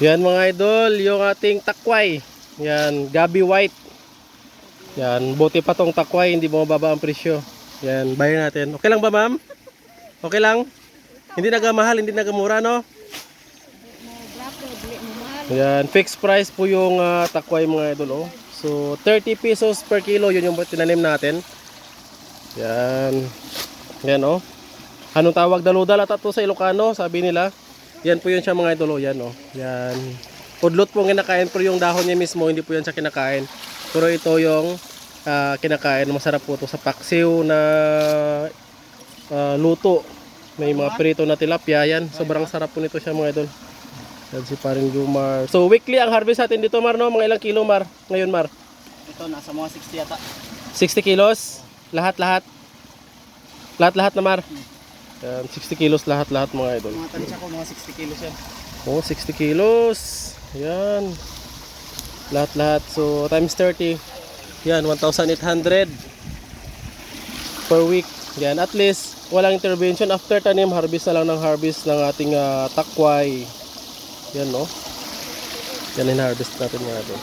Yan mga idol, yung ating takway. Yan, Gabi White. Yan, buti pa tong takway, hindi bumababa ang presyo. Yan, bayan natin. Okay lang ba ma'am? Okay lang? Hindi nagamahal, hindi nagamura no? Yan, fixed price po yung ah, takway mga idol oh. So, 30 pesos per kilo, yun yung tinanim natin. Yan. Yan oh. Anong tawag daludal at to sa Ilocano, sabi nila. Yan po yun siya mga idol oh. Yan oh. Yan. Udlot po kinakain pero yung dahon niya mismo hindi po yan siya kinakain. Pero ito yung ah, kinakain. Masarap po to sa paksiw na ah, luto. May mga prito na tilapia yan. Sobrang sarap po nito siya mga idol. Yan si paring Jumar. So weekly ang harvest natin dito Mar no? Mga ilang kilo Mar? Ngayon Mar? Ito, nasa mga 60 yata. 60 kilos? Lahat-lahat? Lahat-lahat na Mar? Yan, 60 kilos lahat-lahat mga idol. Mga tansya ko, mga 60 kilos yan. Oh, 60 kilos. Yan. Lahat-lahat. So, times 30. Yan, 1,800 per week. Yan, at least, walang intervention. After tanim, harvest na lang ng harvest ng ating ah, takway. Yan, no? Yan ang harvest natin mga idol.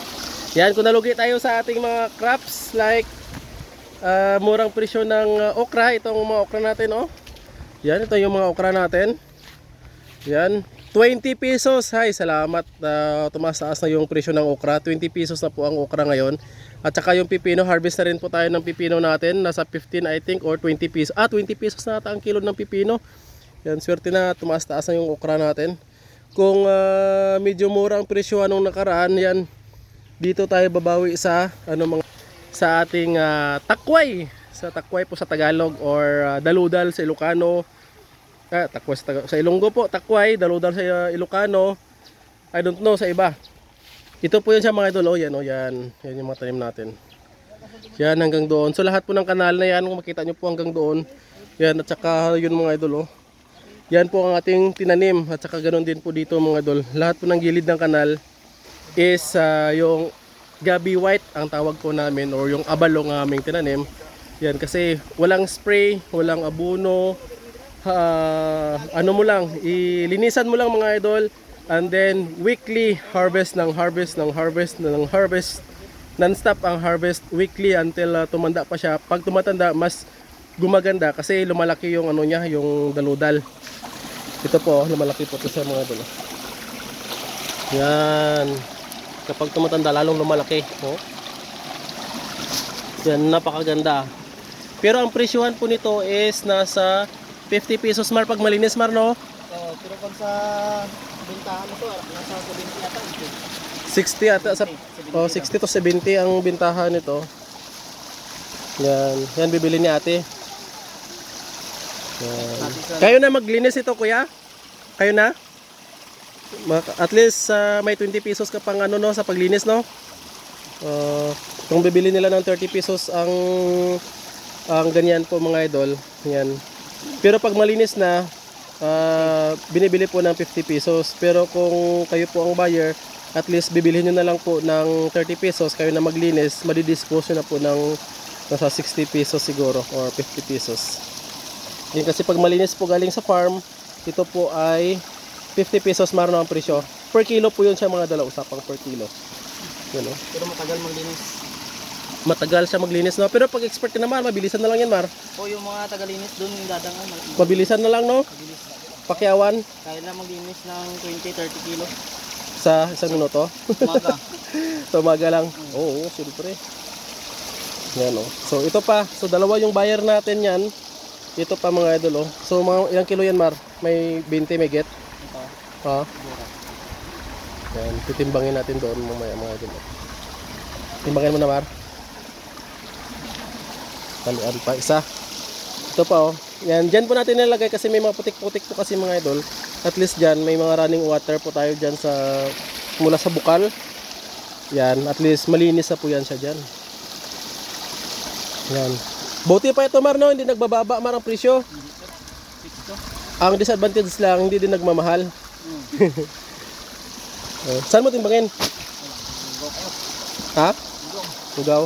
Yan, kung nalugi tayo sa ating mga crops like ah, murang presyo ng ah, okra, itong mga okra natin, oh. Yan, ito yung mga okra natin. Yan, 20 pesos. Hay, salamat. Uh, tumaas-taas na yung presyo ng okra. 20 pesos na po ang okra ngayon. At saka yung pipino, harvest na rin po tayo ng pipino natin. Nasa 15 I think or 20 pesos. Ah, 20 pesos na ata ang kilo ng pipino. Yan, swerte na tumaas-taas na yung okra natin. Kung ah, medyo mura ang presyo anong nakaraan, yan, dito tayo babawi sa ano mga sa ating ah, takway sa takway po sa Tagalog or ah, daludal sa Ilocano. Ah, takway sa, Taga- sa Ilonggo po takway daludal sa ah, Ilocano. I don't know sa iba. Ito po yun sa mga idol. Oh, yan oh, yan. Yan yung mga tanim natin. Yan hanggang doon. So lahat po ng kanal na yan kung makita nyo po hanggang doon. Yan at saka yun mga idol oh. Yan po ang ating tinanim at saka ganoon din po dito mga idol. Lahat po ng gilid ng kanal is ah, yung gabi white ang tawag po namin or yung abalong ang aming tinanim. Yan kasi walang spray, walang abono, ah, ano mo lang, ilinisan mo lang mga idol and then weekly harvest ng harvest ng harvest ng harvest non-stop ang harvest weekly until ah, tumanda pa siya. Pag tumatanda mas gumaganda kasi lumalaki yung ano niya, yung daludal. Ito po, lumalaki po ito sa mga idol. Yan. Kapag tumatanda, lalong lumalaki. Oh. Yan, napakaganda. Pero ang presyuhan po nito is nasa 50 pesos mar pag malinis mar no? So, pero pag sa bintahan mo to, nasa 70 yata. 60 ata sa oh, 60 to 70 ang bintahan nito. Yan, yan bibili ni ate. Yan. Kayo na maglinis ito kuya? Kayo na? At least ah, may 20 pesos ka pang ano no sa paglinis no? Ah, kung bibili nila ng 30 pesos ang ang ganyan po mga idol, yan. Pero pag malinis na, ah, binibili po ng 50 pesos. Pero kung kayo po ang buyer, at least bibilhin nyo na lang po ng 30 pesos, kayo na maglinis, madidispose nyo na po ng nasa 60 pesos siguro or 50 pesos. Yan kasi pag malinis po galing sa farm, ito po ay 50 pesos maroon ang presyo. Per kilo po yun siya mga dala usapang per kilo. Yan o. Pero matagal maglinis. Matagal siya maglinis no. Pero pag expert ka naman, mabilisan na lang yan Mar. O yung mga tagalinis doon, yung dadangan, mabilis Mabilisan na lang no. na. Pakyawan Kaya na maglinis ng 20-30 kilo. sa isang minuto. Umaga. Sa umaga lang. Oo, oo siyempre. Yan o. So ito pa. So dalawa yung buyer natin yan. Ito pa mga idol oh. So mga ilang kilo yan Mar? May 20 may get? Ito, Ha? Yan, titimbangin natin doon mamaya mga idol. Timbangin mo na Mar. Talian pa isa. Ito pa oh. Yan, dyan po natin nilagay kasi may mga putik-putik po kasi mga idol. At least dyan, may mga running water po tayo dyan sa mula sa bukal. Yan, at least malinis na po yan siya dyan. Yan. Buti pa ito Mar no, hindi nagbababa Mar ang presyo. Ang disadvantage lang, hindi din nagmamahal. Oh, saan mo timbangin? Ha? Go.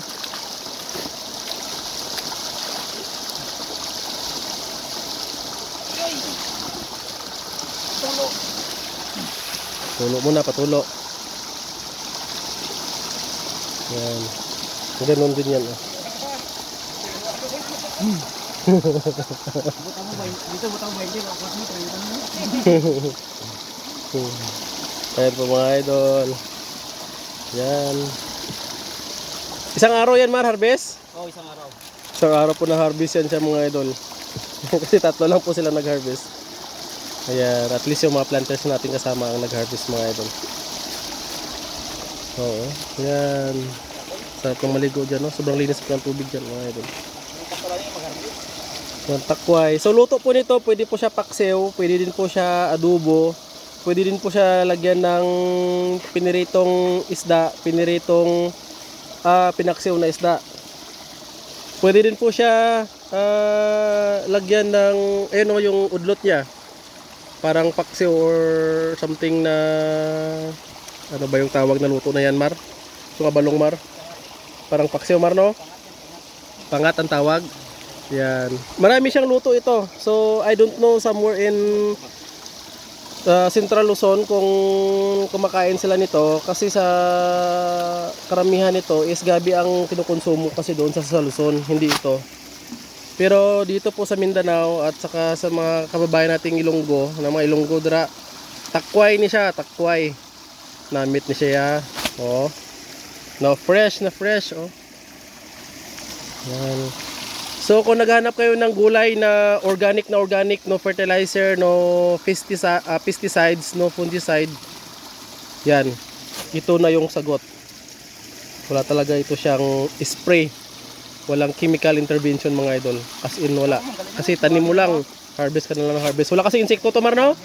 Lugaw. Tulo muna, patulo. Yan. Ganun din yan. Oh. Ayan po mga idol. Yan. Isang araw yan, Mar, harvest? Oo, isang araw. Isang araw po na harvest yan siya mga idol. Kasi tatlo lang po sila nag-harvest. Ayan, at least yung mga planters natin kasama ang nag-harvest mga idol. Oo, yan. Sarap ng maligo dyan, no? Sobrang linis po ng tubig dyan mga idol. Yan, takway. So luto po nito, pwede po siya paksiw, pwede din po siya adobo, pwede din po siya lagyan ng piniritong isda, piniritong ah, pinaksiw na isda. Pwede din po siya ah, lagyan ng ayun o yung udlot niya. Parang paksiw or something na ano ba yung tawag na luto na yan, Mar? Yung kabalong, Mar? Parang paksiw, Mar, no? Pangat ang tawag. Yan. Marami siyang luto ito. So, I don't know somewhere in uh, Central Luzon kung kumakain sila nito kasi sa karamihan nito is gabi ang kinukonsumo kasi doon sa, sa Luzon, hindi ito. Pero dito po sa Mindanao at saka sa mga kababayan nating Ilonggo, na mga Ilonggo dra, takway ni siya, takway. Namit ni siya. Oh. No, fresh na fresh, oh. Yan. So kung naghanap kayo ng gulay na organic na organic, no fertilizer, no pesticide, pesticides, no fungicide, yan. Ito na yung sagot. Wala talaga ito siyang spray. Walang chemical intervention mga idol. As in wala. Kasi tanim mo lang, harvest ka na lang ng harvest. Wala kasi insekto to Marno?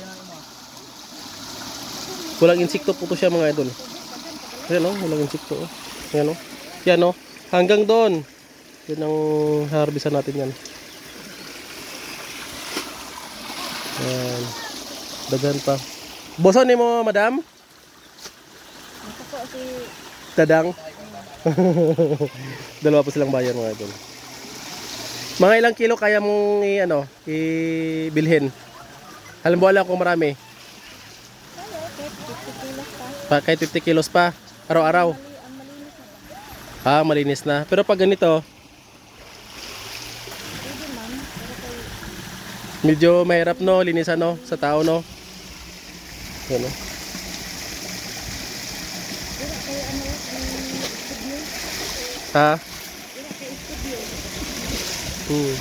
Walang insekto po to siya mga idol. Ayan o, walang insekto. Oh. Ayan o. Yan o. Hanggang doon. Yun ang harvestan natin yan. Ayan. Dagan pa. Boson ni mo, madam? Dadang? Dalawa po silang bayan mga idol. Mga ilang kilo kaya mong i, ano, ibilhin? Halimbawa lang kung marami. ano, kahit 50 kilos pa. Kahit 50 kilos pa. Araw-araw. Ah, malinis na. Pero pag ganito, medyo mahirap no, linisan no, sa tao no. Yan no. wala kay ano, yung studio. Ha? Hmm.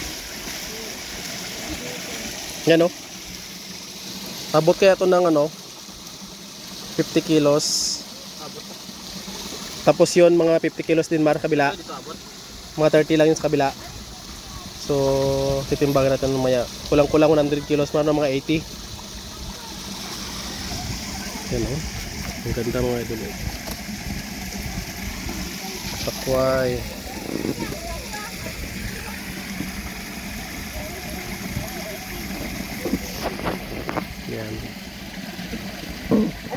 Yan no. Abot kaya to ng ano, 50 kilos. Tapos yun, mga 50 kilos din mar kabila. Mga 30 lang yun sa kabila. So, titimbangan natin mamaya. Kulang-kulang 100 kilos mar mga 80. Yan o. Ang ganda mga idol. eh. Sakway. Yan.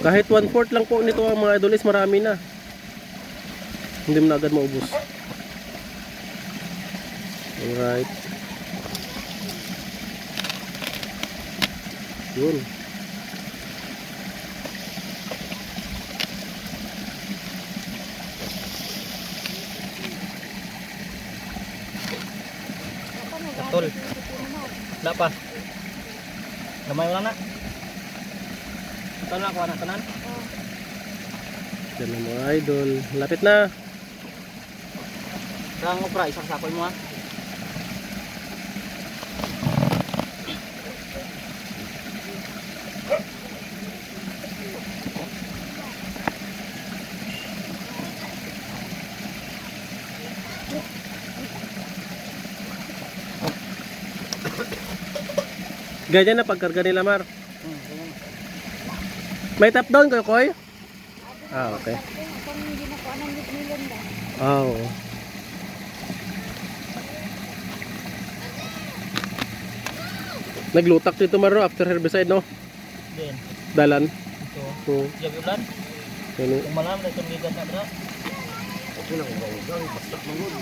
Kahit one fourth lang po nito ang mga idol marami na. Hindi mo na agad maubos. Alright. Yun. Katol. Wala pa. Gamay mo lang na. Ito na, kuha na tanan. Yan ang mga idol. Lapit na. Kang upra, isang sakoy mo ha. Ganyan na pagkarga nila, Mar. May top down kayo, Koy? Ah, okay. Ah, oo. Naglutak dito, Mar, no? after herbicide, no? Then, Dalan. ito. Oo. Jabi ulan. Yan, eh. Kung malam na itong ligat na bro. Ito lang, basta mangon.